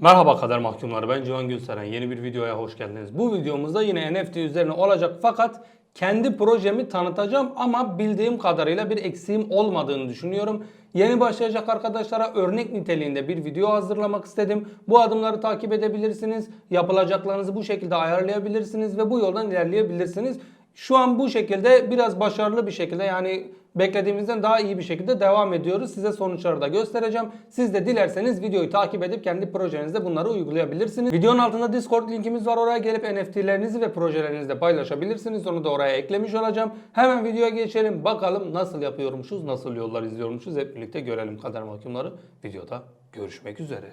Merhaba kader mahkumları ben Civan Gülseren yeni bir videoya hoş geldiniz. Bu videomuzda yine NFT üzerine olacak fakat kendi projemi tanıtacağım ama bildiğim kadarıyla bir eksiğim olmadığını düşünüyorum. Yeni başlayacak arkadaşlara örnek niteliğinde bir video hazırlamak istedim. Bu adımları takip edebilirsiniz. Yapılacaklarınızı bu şekilde ayarlayabilirsiniz ve bu yoldan ilerleyebilirsiniz. Şu an bu şekilde biraz başarılı bir şekilde yani beklediğimizden daha iyi bir şekilde devam ediyoruz. Size sonuçları da göstereceğim. Siz de dilerseniz videoyu takip edip kendi projenizde bunları uygulayabilirsiniz. Videonun altında Discord linkimiz var. Oraya gelip NFT'lerinizi ve projelerinizi de paylaşabilirsiniz. Onu da oraya eklemiş olacağım. Hemen videoya geçelim. Bakalım nasıl yapıyormuşuz, nasıl yollar izliyormuşuz. Hep birlikte görelim kader mahkumları. Videoda görüşmek üzere.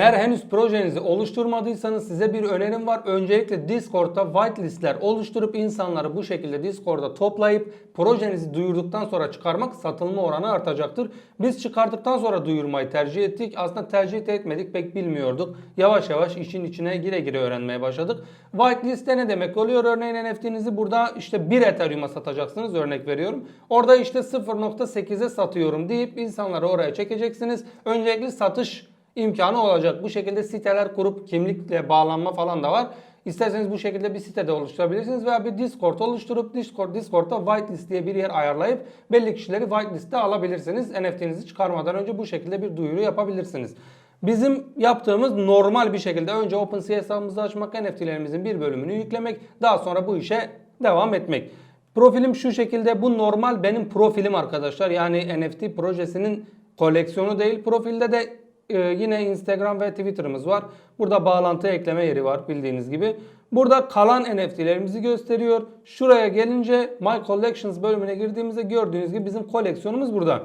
Eğer henüz projenizi oluşturmadıysanız size bir önerim var. Öncelikle Discord'da whitelistler oluşturup insanları bu şekilde Discord'da toplayıp projenizi duyurduktan sonra çıkarmak satılma oranı artacaktır. Biz çıkardıktan sonra duyurmayı tercih ettik. Aslında tercih etmedik pek bilmiyorduk. Yavaş yavaş işin içine gire gire öğrenmeye başladık. Whitelist'te ne demek oluyor? Örneğin NFT'nizi burada işte 1 Ethereum'a satacaksınız örnek veriyorum. Orada işte 0.8'e satıyorum deyip insanları oraya çekeceksiniz. Öncelikle satış imkanı olacak. Bu şekilde siteler kurup kimlikle bağlanma falan da var. İsterseniz bu şekilde bir sitede oluşturabilirsiniz veya bir Discord oluşturup Discord Discord'da whitelist diye bir yer ayarlayıp belli kişileri whitelist'te alabilirsiniz. NFT'nizi çıkarmadan önce bu şekilde bir duyuru yapabilirsiniz. Bizim yaptığımız normal bir şekilde önce OpenSea hesabımızı açmak, NFT'lerimizin bir bölümünü yüklemek, daha sonra bu işe devam etmek. Profilim şu şekilde. Bu normal benim profilim arkadaşlar. Yani NFT projesinin koleksiyonu değil. Profilde de ee, yine Instagram ve Twitter'ımız var. Burada bağlantı ekleme yeri var bildiğiniz gibi. Burada kalan NFT'lerimizi gösteriyor. Şuraya gelince My Collections bölümüne girdiğimizde gördüğünüz gibi bizim koleksiyonumuz burada.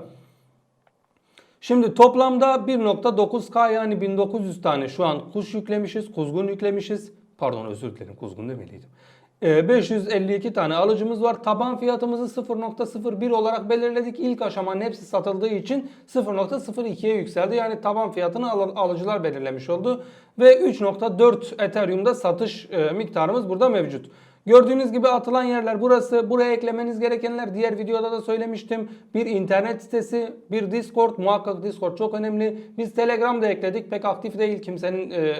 Şimdi toplamda 1.9K yani 1900 tane şu an kuş yüklemişiz, kuzgun yüklemişiz. Pardon özür dilerim kuzgun demeliydim. Ee, 552 tane alıcımız var. Taban fiyatımızı 0.01 olarak belirledik. İlk aşamanın hepsi satıldığı için 0.02'ye yükseldi. Yani taban fiyatını al- alıcılar belirlemiş oldu. Ve 3.4 Ethereum'da satış e, miktarımız burada mevcut. Gördüğünüz gibi atılan yerler burası. Buraya eklemeniz gerekenler diğer videoda da söylemiştim. Bir internet sitesi, bir Discord. Muhakkak Discord çok önemli. Biz Telegram da ekledik. Pek aktif değil kimsenin... E,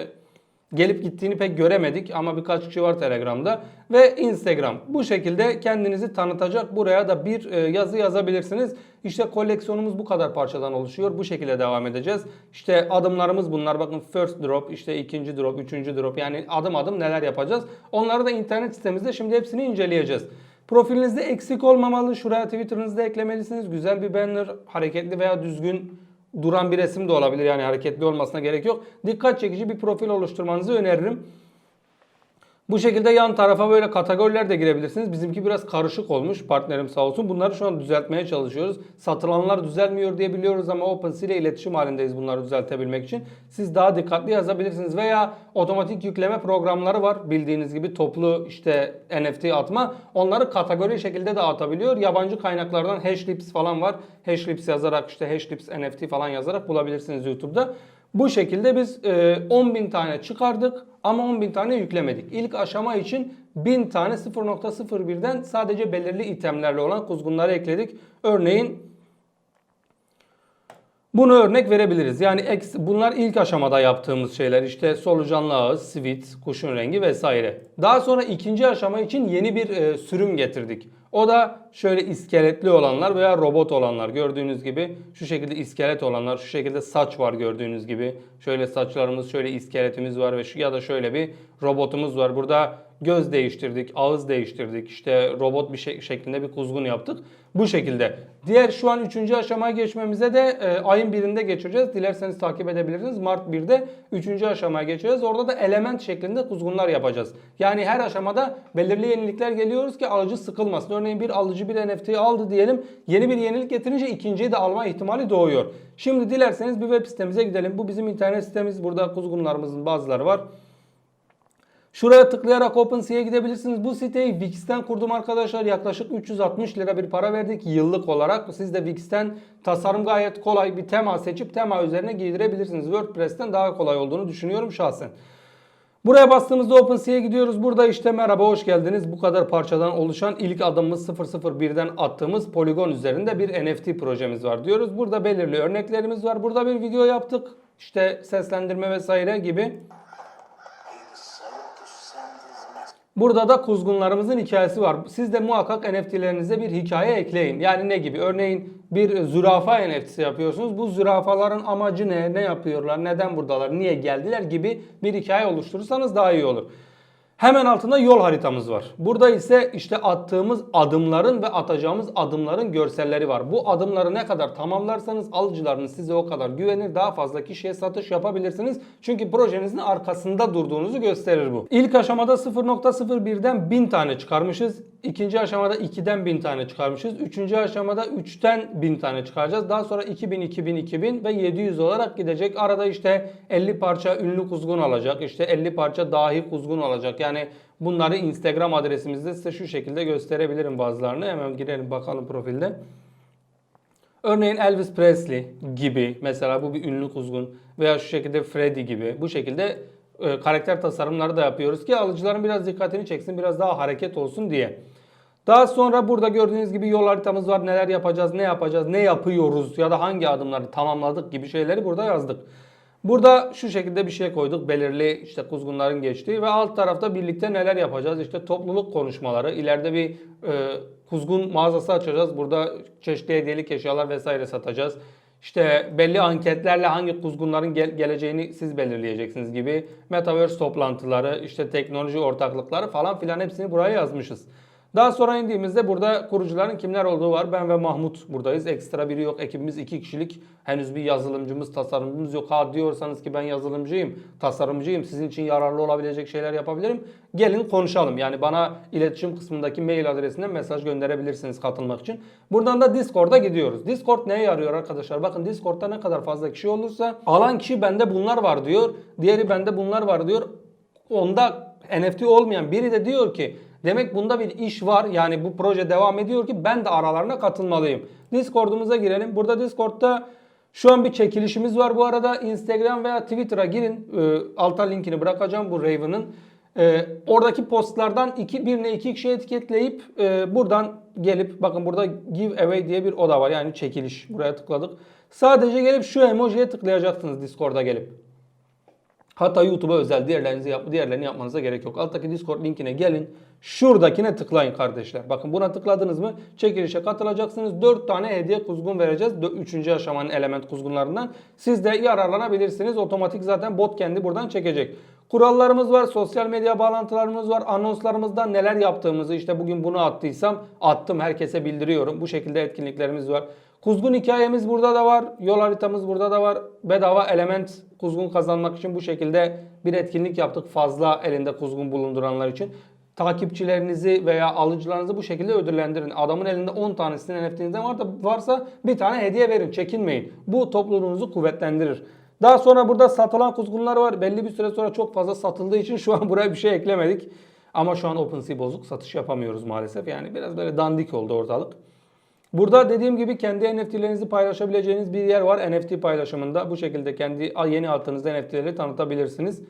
gelip gittiğini pek göremedik ama birkaç kişi var Telegram'da ve Instagram. Bu şekilde kendinizi tanıtacak buraya da bir e, yazı yazabilirsiniz. İşte koleksiyonumuz bu kadar parçadan oluşuyor. Bu şekilde devam edeceğiz. İşte adımlarımız bunlar. Bakın first drop, işte ikinci drop, üçüncü drop. Yani adım adım neler yapacağız. Onları da internet sitemizde şimdi hepsini inceleyeceğiz. Profilinizde eksik olmamalı. Şuraya Twitter'ınızda eklemelisiniz. Güzel bir banner, hareketli veya düzgün duran bir resim de olabilir yani hareketli olmasına gerek yok. Dikkat çekici bir profil oluşturmanızı öneririm. Bu şekilde yan tarafa böyle kategoriler de girebilirsiniz. Bizimki biraz karışık olmuş partnerim sağ olsun. Bunları şu an düzeltmeye çalışıyoruz. Satılanlar düzelmiyor diye biliyoruz ama OpenSea ile iletişim halindeyiz bunları düzeltebilmek için. Siz daha dikkatli yazabilirsiniz veya otomatik yükleme programları var. Bildiğiniz gibi toplu işte NFT atma. Onları kategori şekilde de atabiliyor. Yabancı kaynaklardan Hashlips falan var. Hashlips yazarak işte Hashlips NFT falan yazarak bulabilirsiniz YouTube'da. Bu şekilde biz e, 10.000 tane çıkardık ama 10.000 tane yüklemedik. İlk aşama için 1000 tane 0.01'den sadece belirli itemlerle olan kuzgunları ekledik. Örneğin bunu örnek verebiliriz. Yani bunlar ilk aşamada yaptığımız şeyler. İşte solucanlı ağız, sweet, kuşun rengi vesaire. Daha sonra ikinci aşama için yeni bir e, sürüm getirdik. O da şöyle iskeletli olanlar veya robot olanlar. Gördüğünüz gibi şu şekilde iskelet olanlar, şu şekilde saç var gördüğünüz gibi. Şöyle saçlarımız, şöyle iskeletimiz var ve şu ya da şöyle bir robotumuz var. Burada göz değiştirdik, ağız değiştirdik. İşte robot bir şey, şeklinde bir kuzgun yaptık. Bu şekilde. Diğer şu an 3. aşamaya geçmemize de e, ayın birinde geçeceğiz. Dilerseniz takip edebilirsiniz. Mart 1'de 3. aşamaya geçeceğiz. Orada da element şeklinde kuzgunlar yapacağız. Yani her aşamada belirli yenilikler geliyoruz ki alıcı sıkılmasın. Örneğin bir alıcı bir NFT'yi aldı diyelim. Yeni bir yenilik getirince ikinciyi de alma ihtimali doğuyor. Şimdi dilerseniz bir web sitemize gidelim. Bu bizim internet sitemiz. Burada kuzgunlarımızın bazıları var. Şuraya tıklayarak OpenSea'ya gidebilirsiniz. Bu siteyi Wix'ten kurdum arkadaşlar. Yaklaşık 360 lira bir para verdik yıllık olarak. Siz de Wix'ten tasarım gayet kolay bir tema seçip tema üzerine giydirebilirsiniz. WordPress'ten daha kolay olduğunu düşünüyorum şahsen. Buraya bastığımızda OpenSea'ya gidiyoruz. Burada işte merhaba hoş geldiniz. Bu kadar parçadan oluşan ilk adımımız 001'den attığımız poligon üzerinde bir NFT projemiz var diyoruz. Burada belirli örneklerimiz var. Burada bir video yaptık. İşte seslendirme vesaire gibi. Burada da kuzgunlarımızın hikayesi var. Siz de muhakkak NFT'lerinize bir hikaye ekleyin. Yani ne gibi? Örneğin bir zürafa NFT'si yapıyorsunuz. Bu zürafaların amacı ne? Ne yapıyorlar? Neden buradalar? Niye geldiler? Gibi bir hikaye oluşturursanız daha iyi olur. Hemen altında yol haritamız var. Burada ise işte attığımız adımların ve atacağımız adımların görselleri var. Bu adımları ne kadar tamamlarsanız alıcılarınız size o kadar güvenir. Daha fazla kişiye satış yapabilirsiniz. Çünkü projenizin arkasında durduğunuzu gösterir bu. İlk aşamada 0.01'den 1000 tane çıkarmışız. İkinci aşamada 2'den 1000 tane çıkarmışız. Üçüncü aşamada 3'ten 1000 tane çıkaracağız. Daha sonra 2000, 2000, 2000 ve 700 olarak gidecek. Arada işte 50 parça ünlü kuzgun alacak. İşte 50 parça dahi kuzgun alacak. Yani bunları Instagram adresimizde size şu şekilde gösterebilirim bazılarını. Hemen girelim bakalım profilde. Örneğin Elvis Presley gibi mesela bu bir ünlü kuzgun veya şu şekilde Freddie gibi bu şekilde e, karakter tasarımları da yapıyoruz ki alıcıların biraz dikkatini çeksin biraz daha hareket olsun diye. Daha sonra burada gördüğünüz gibi yol haritamız var. Neler yapacağız, ne yapacağız, ne yapıyoruz ya da hangi adımları tamamladık gibi şeyleri burada yazdık. Burada şu şekilde bir şey koyduk. Belirli işte kuzgunların geçtiği ve alt tarafta birlikte neler yapacağız? İşte topluluk konuşmaları. İleride bir e, kuzgun mağazası açacağız. Burada çeşitli hediyelik eşyalar vesaire satacağız. İşte belli anketlerle hangi kuzgunların gel- geleceğini siz belirleyeceksiniz gibi. Metaverse toplantıları, işte teknoloji ortaklıkları falan filan hepsini buraya yazmışız. Daha sonra indiğimizde burada kurucuların kimler olduğu var. Ben ve Mahmut buradayız. Ekstra biri yok. Ekibimiz iki kişilik. Henüz bir yazılımcımız, tasarımcımız yok. Ha diyorsanız ki ben yazılımcıyım, tasarımcıyım. Sizin için yararlı olabilecek şeyler yapabilirim. Gelin konuşalım. Yani bana iletişim kısmındaki mail adresinden mesaj gönderebilirsiniz katılmak için. Buradan da Discord'a gidiyoruz. Discord neye yarıyor arkadaşlar? Bakın Discord'da ne kadar fazla kişi olursa alan kişi bende bunlar var diyor. Diğeri bende bunlar var diyor. Onda NFT olmayan biri de diyor ki demek bunda bir iş var. Yani bu proje devam ediyor ki ben de aralarına katılmalıyım. Discord'umuza girelim. Burada Discord'da şu an bir çekilişimiz var bu arada. Instagram veya Twitter'a girin. Ee, alta linkini bırakacağım bu Raven'ın. Ee, oradaki postlardan iki, birine iki kişi etiketleyip e, buradan gelip bakın burada give away diye bir oda var. Yani çekiliş. Buraya tıkladık. Sadece gelip şu emojiye tıklayacaksınız Discord'a gelip. Hatta YouTube'a özel diğerlerinizi yap, diğerlerini yapmanıza gerek yok. Alttaki Discord linkine gelin. Şuradakine tıklayın kardeşler. Bakın buna tıkladınız mı çekilişe katılacaksınız. 4 tane hediye kuzgun vereceğiz. 3. aşamanın element kuzgunlarından. Siz de yararlanabilirsiniz. Otomatik zaten bot kendi buradan çekecek. Kurallarımız var, sosyal medya bağlantılarımız var, anonslarımızda neler yaptığımızı işte bugün bunu attıysam attım herkese bildiriyorum. Bu şekilde etkinliklerimiz var. Kuzgun hikayemiz burada da var. Yol haritamız burada da var. Bedava element kuzgun kazanmak için bu şekilde bir etkinlik yaptık. Fazla elinde kuzgun bulunduranlar için. Takipçilerinizi veya alıcılarınızı bu şekilde ödüllendirin. Adamın elinde 10 tanesinin NFT'nizden var varsa bir tane hediye verin. Çekinmeyin. Bu topluluğunuzu kuvvetlendirir. Daha sonra burada satılan kuzgunlar var. Belli bir süre sonra çok fazla satıldığı için şu an buraya bir şey eklemedik. Ama şu an OpenSea bozuk. Satış yapamıyoruz maalesef. Yani biraz böyle dandik oldu ortalık. Burada dediğim gibi kendi NFT'lerinizi paylaşabileceğiniz bir yer var. NFT paylaşımında bu şekilde kendi yeni altınızda NFT'leri tanıtabilirsiniz.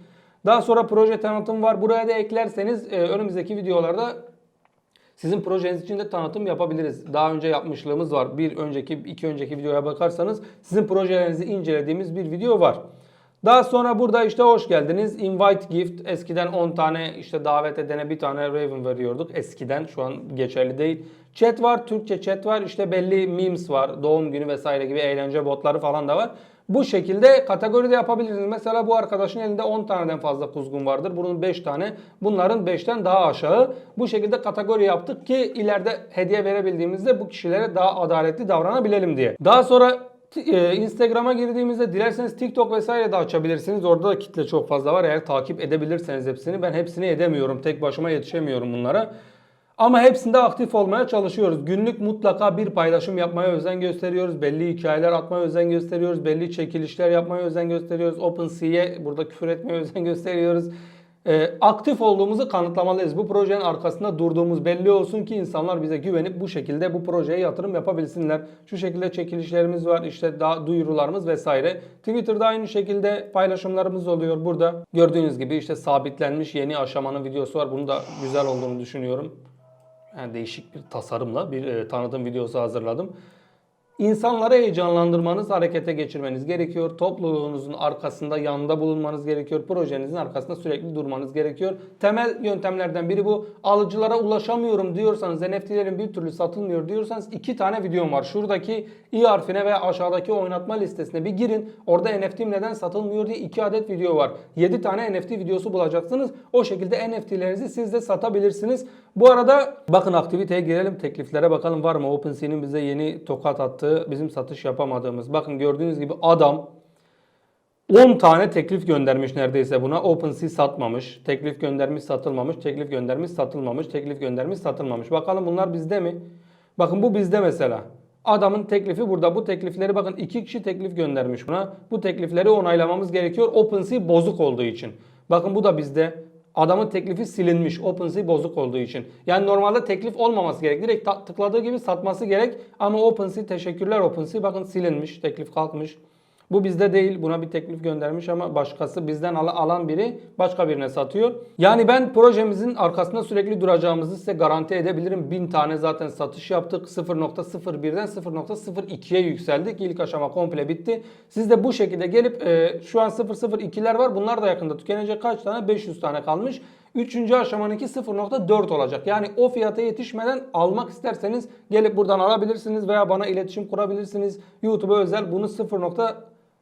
Daha sonra proje tanıtım var. Buraya da eklerseniz e, önümüzdeki videolarda sizin projeniz için de tanıtım yapabiliriz. Daha önce yapmışlığımız var. Bir önceki, iki önceki videoya bakarsanız sizin projelerinizi incelediğimiz bir video var. Daha sonra burada işte hoş geldiniz. Invite gift. Eskiden 10 tane işte davet edene bir tane Raven veriyorduk. Eskiden şu an geçerli değil. Chat var. Türkçe chat var. İşte belli memes var. Doğum günü vesaire gibi eğlence botları falan da var. Bu şekilde kategoride yapabilirsiniz. Mesela bu arkadaşın elinde 10 taneden fazla kuzgun vardır. Bunun 5 tane. Bunların 5'ten daha aşağı. Bu şekilde kategori yaptık ki ileride hediye verebildiğimizde bu kişilere daha adaletli davranabilelim diye. Daha sonra e, Instagram'a girdiğimizde dilerseniz TikTok vesaire de açabilirsiniz. Orada da kitle çok fazla var. Eğer takip edebilirseniz hepsini. Ben hepsini edemiyorum. Tek başıma yetişemiyorum bunlara. Ama hepsinde aktif olmaya çalışıyoruz. Günlük mutlaka bir paylaşım yapmaya özen gösteriyoruz. Belli hikayeler atmaya özen gösteriyoruz. Belli çekilişler yapmaya özen gösteriyoruz. OpenSea'ye burada küfür etmeye özen gösteriyoruz. e, aktif olduğumuzu kanıtlamalıyız. Bu projenin arkasında durduğumuz belli olsun ki insanlar bize güvenip bu şekilde bu projeye yatırım yapabilsinler. Şu şekilde çekilişlerimiz var, işte daha duyurularımız vesaire. Twitter'da aynı şekilde paylaşımlarımız oluyor burada. Gördüğünüz gibi işte sabitlenmiş yeni aşamanın videosu var. Bunu da güzel olduğunu düşünüyorum. Yani değişik bir tasarımla bir e, tanıtım videosu hazırladım. İnsanları heyecanlandırmanız, harekete geçirmeniz gerekiyor. Topluluğunuzun arkasında, yanında bulunmanız gerekiyor. Projenizin arkasında sürekli durmanız gerekiyor. Temel yöntemlerden biri bu. Alıcılara ulaşamıyorum diyorsanız, NFT'lerin bir türlü satılmıyor diyorsanız iki tane videom var. Şuradaki i harfine veya aşağıdaki oynatma listesine bir girin. Orada NFT'm neden satılmıyor diye iki adet video var. 7 tane NFT videosu bulacaksınız. O şekilde NFT'lerinizi siz de satabilirsiniz. Bu arada bakın aktiviteye girelim. Tekliflere bakalım var mı? OpenSea'nin bize yeni tokat attığı, bizim satış yapamadığımız. Bakın gördüğünüz gibi adam 10 tane teklif göndermiş neredeyse buna. OpenSea satmamış. Teklif göndermiş satılmamış. Teklif göndermiş satılmamış. Teklif göndermiş satılmamış. Bakalım bunlar bizde mi? Bakın bu bizde mesela. Adamın teklifi burada. Bu teklifleri bakın iki kişi teklif göndermiş buna. Bu teklifleri onaylamamız gerekiyor. OpenSea bozuk olduğu için. Bakın bu da bizde. Adamın teklifi silinmiş. OpenSea bozuk olduğu için. Yani normalde teklif olmaması gerek. Direkt tıkladığı gibi satması gerek. Ama OpenSea teşekkürler OpenSea. Bakın silinmiş. Teklif kalkmış. Bu bizde değil. Buna bir teklif göndermiş ama başkası bizden al- alan biri başka birine satıyor. Yani ben projemizin arkasında sürekli duracağımızı size garanti edebilirim. 1000 tane zaten satış yaptık. 0.01'den 0.02'ye yükseldik. İlk aşama komple bitti. Siz de bu şekilde gelip e, şu an 0.02'ler var. Bunlar da yakında tükenecek. Kaç tane? 500 tane kalmış. Üçüncü aşamanınki 0.4 olacak. Yani o fiyata yetişmeden almak isterseniz gelip buradan alabilirsiniz veya bana iletişim kurabilirsiniz. YouTube'a özel bunu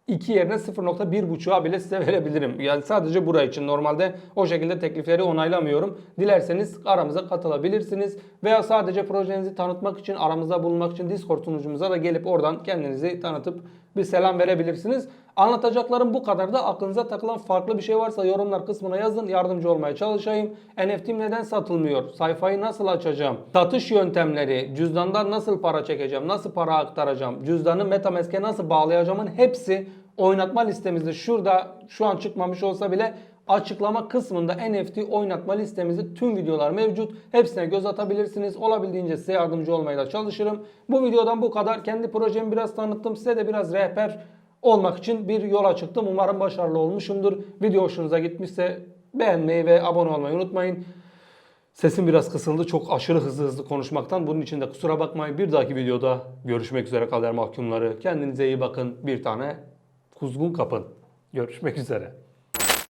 0.2 yerine 0.1.5'a bile size verebilirim. Yani sadece buraya için normalde o şekilde teklifleri onaylamıyorum. Dilerseniz aramıza katılabilirsiniz veya sadece projenizi tanıtmak için aramızda bulunmak için Discord sunucumuza da gelip oradan kendinizi tanıtıp bir selam verebilirsiniz. Anlatacaklarım bu kadar da aklınıza takılan farklı bir şey varsa yorumlar kısmına yazın. Yardımcı olmaya çalışayım. NFT'm neden satılmıyor? Sayfayı nasıl açacağım? Satış yöntemleri, cüzdandan nasıl para çekeceğim? Nasıl para aktaracağım? Cüzdanı Metamask'e nasıl bağlayacağımın hepsi oynatma listemizde şurada şu an çıkmamış olsa bile açıklama kısmında NFT oynatma listemizde tüm videolar mevcut. Hepsine göz atabilirsiniz. Olabildiğince size yardımcı olmaya da çalışırım. Bu videodan bu kadar. Kendi projemi biraz tanıttım. Size de biraz rehber olmak için bir yola çıktım. Umarım başarılı olmuşumdur. Video hoşunuza gitmişse beğenmeyi ve abone olmayı unutmayın. Sesim biraz kısıldı. Çok aşırı hızlı hızlı konuşmaktan. Bunun için de kusura bakmayın. Bir dahaki videoda görüşmek üzere kader mahkumları. Kendinize iyi bakın. Bir tane kuzgun kapın. Görüşmek üzere.